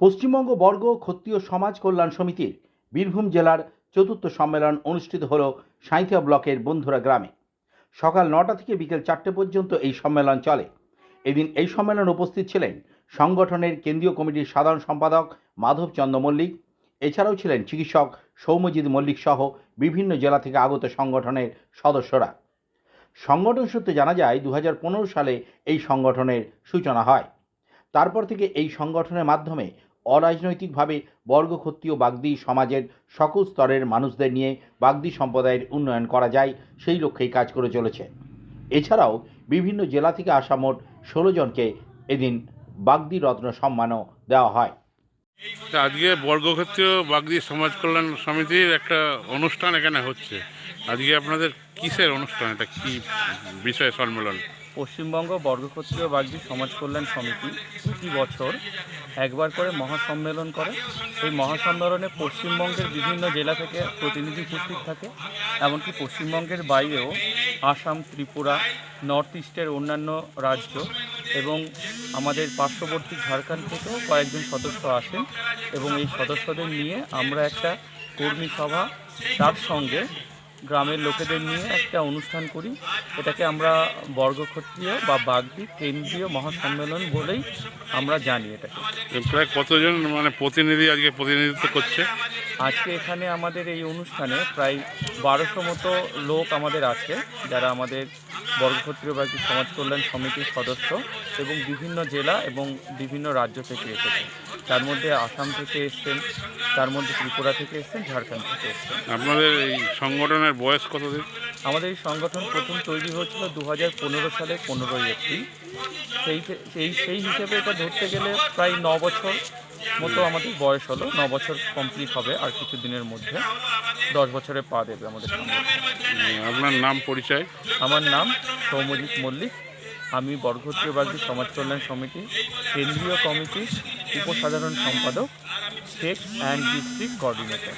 পশ্চিমবঙ্গ বর্গ ক্ষত্রিয় সমাজ কল্যাণ সমিতির বীরভূম জেলার চতুর্থ সম্মেলন অনুষ্ঠিত হল সাঁইথিয়া ব্লকের বন্ধুরা গ্রামে। সকাল নটা থেকে বিকেল চারটে পর্যন্ত এই সম্মেলন চলে। এদিন এই সম্মেলন উপস্থিত ছিলেন সংগঠনের কেন্দ্রীয় কমিটির সাধারণ সম্পাদক মাধব চন্দ্র মল্লিক, এছাড়াও ছিলেন চিকিৎসক সৌম্যজিৎ মল্লিক সহ বিভিন্ন জেলা থেকে আগত সংগঠনের সদস্যরা। সংগঠন সূত্রে জানা যায় দু হাজার পনেরো সালে এই সংগঠনের সূচনা হয়। তারপর থেকে এই সংগঠনের মাধ্যমে অরাজনৈতিকভাবে বর্গক্ষত্রীয় বাগদি সমাজের সকল স্তরের মানুষদের নিয়ে বাগদি সম্প্রদায়ের উন্নয়ন করা যায়, সেই লক্ষ্যেই কাজ করে চলেছে। এছাড়াও বিভিন্ন জেলা থেকে আসা মোট ষোলো জনকে এদিন বাগদি রত্ন সম্মানও দেওয়া হয়। আজকে বর্গক্ষেত্রীয় বাগদি সমাজ কল্যাণ সমিতির একটা অনুষ্ঠান এখানে হচ্ছে। আজকে আপনাদের কিসের অনুষ্ঠান? এটা কি বিষয় সম্মেলন? পশ্চিমবঙ্গ বর্গক্ষত্রিয় বাগদি সমাজ কল্যাণ সমিতি প্রতি বছর একবার করে মহাসম্মেলন করে। এই মহাসম্মেলনে পশ্চিমবঙ্গের বিভিন্ন জেলা থেকে প্রতিনিধি উপস্থিত থাকে, এমনকি পশ্চিমবঙ্গের বাইরেও আসাম, ত্রিপুরা, নর্থ ইস্টের অন্যান্য রাজ্য এবং আমাদের পার্শ্ববর্তী ঝাড়খণ্ড থেকেও কয়েকজন সদস্য আসেন এবং এই সদস্যদের নিয়ে আমরা একটা কর্মী সভা তার সঙ্গে গ্রামের লোকেদের নিয়ে একটা অনুষ্ঠান করি। এটাকে আমরা বর্গক্ষত্রীয় বা বাগদি কেন্দ্রীয় মহাসম্মেলন বলেই আমরা জানি এটাকে। প্রায় কতজন মানে প্রতিনিধি আজকে প্রতিনিধিত্ব করছে? আজকে এখানে আমাদের এই অনুষ্ঠানে প্রায় বারোশো মতো লোক আমাদের আছে যারা আমাদের বর্গক্ষত্রিয় বাগদি সমাজ কল্যাণ সমিতির সদস্য এবং বিভিন্ন জেলা এবং বিভিন্ন রাজ্য থেকে এসেছেন। তার মধ্যে আসাম থেকে এসছেন তার মধ্যে ত্রিপুরা থেকে এসছেন ঝাড়খণ্ড থেকে এসছেন। আপনাদের এই সংগঠনের বয়স কতদিন? আমাদের এই সংগঠন প্রথম তৈরি হয়েছিল দু হাজার পনেরো সালে পনেরোই এপ্রিল। সেই সেই সেই হিসেবে এটা ধরতে গেলে প্রায় ন বছর মতো আমাদের বয়স হলো ন বছর কমপ্লিট হবে আর কিছু দিনের মধ্যে দশ বছরে পা দেবে আমাদের আপনার নাম পরিচয়? আমার নাম সৌমজিৎ মল্লিক। আমি বর্গক্ষত্রিয় বাগদি সমাজ কল্যাণ সমিতি কেন্দ্রীয় কমিটির উপসাধারণ সম্পাদক স্টেট অ্যান্ড ডিস্ট্রিক্ট কোঅর্ডিনেটর